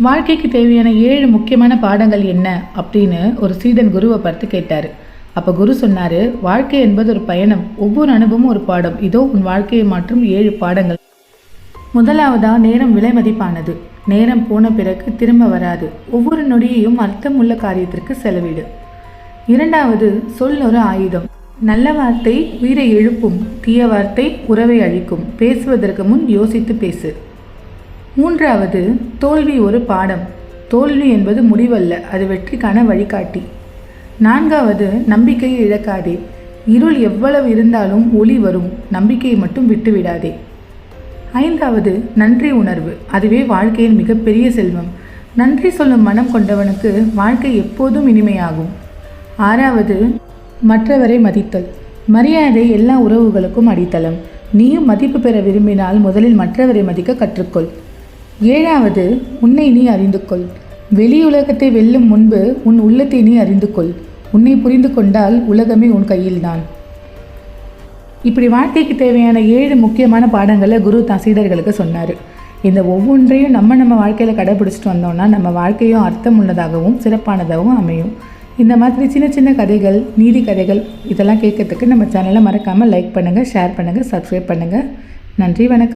வாழ்க்கைக்கு தேவையான ஏழு முக்கியமான பாடங்கள் என்ன அப்படின்னு ஒரு சீடன் குருவை பார்த்து கேட்டார். அப்போ குரு சொன்னார் வாழ்க்கை என்பது ஒரு பயணம். ஒவ்வொரு அனுபவமும் ஒரு பாடம். இதோ உன் வாழ்க்கையை மாற்றும் ஏழு பாடங்கள். முதலாவதா நேரம் விலை மதிப்பானது. நேரம் போன பிறகு திரும்ப வராது. ஒவ்வொரு நொடியையும் அர்த்தம் உள்ள காரியத்திற்கு செலவிடு. இரண்டாவது சொல் ஒரு ஆயுதம். நல்ல வார்த்தை உயிரை எழுப்பும். தீய வார்த்தை உறவை அழிக்கும். பேசுவதற்கு முன் யோசித்து பேசு. மூன்றாவது தோல்வி ஒரு பாடம். தோல்வி என்பது முடிவல்ல அது வெற்றிக்கான வழிகாட்டி. நான்காவது நம்பிக்கையை இழக்காதே. இருள் எவ்வளவு இருந்தாலும் ஒளி வரும் நம்பிக்கையை மட்டும் விட்டுவிடாதே. ஐந்தாவது நன்றி உணர்வு. அதுவே வாழ்க்கையின் மிகப்பெரிய செல்வம். நன்றி சொல்லும் மனம் கொண்டவனுக்கு வாழ்க்கை எப்போதும் இனிமையாகும். ஆறாவது மற்றவரை மதித்தல். மரியாதை எல்லா உறவுகளுக்கும் அடித்தளம். நீயும் மதிப்பு பெற விரும்பினால் முதலில் மற்றவரை மதிக்க கற்றுக்கொள். ஏழாவது உன்னை நீ அறிந்து கொள் வெளியுலகத்தை வெல்லும் முன்பு உன் உள்ளத்தை நீ அறிந்து கொள் உன்னை புரிந்து கொண்டால் உலகமே உன் கையில்தான் இப்படி வாழ்க்கைக்கு தேவையான ஏழு முக்கியமான பாடங்களை குரு தசீடர்களுக்கு சொன்னார். இந்த ஒவ்வொன்றையும் நம்ம நம்ம வாழ்க்கையில் கடைபிடிச்சிட்டு வந்தோம்னா நம்ம வாழ்க்கையும் அர்த்தம் உள்ளதாகவும் சிறப்பானதாகவும் அமையும். இந்த மாதிரி சின்ன சின்ன கதைகள் நீதி கதைகள் இதெல்லாம் கேட்கறதுக்கு நம்ம சேனலை மறக்காமல் லைக் பண்ணுங்கள் ஷேர் பண்ணுங்கள் சப்ஸ்கிரைப் பண்ணுங்கள் நன்றி வணக்கம்.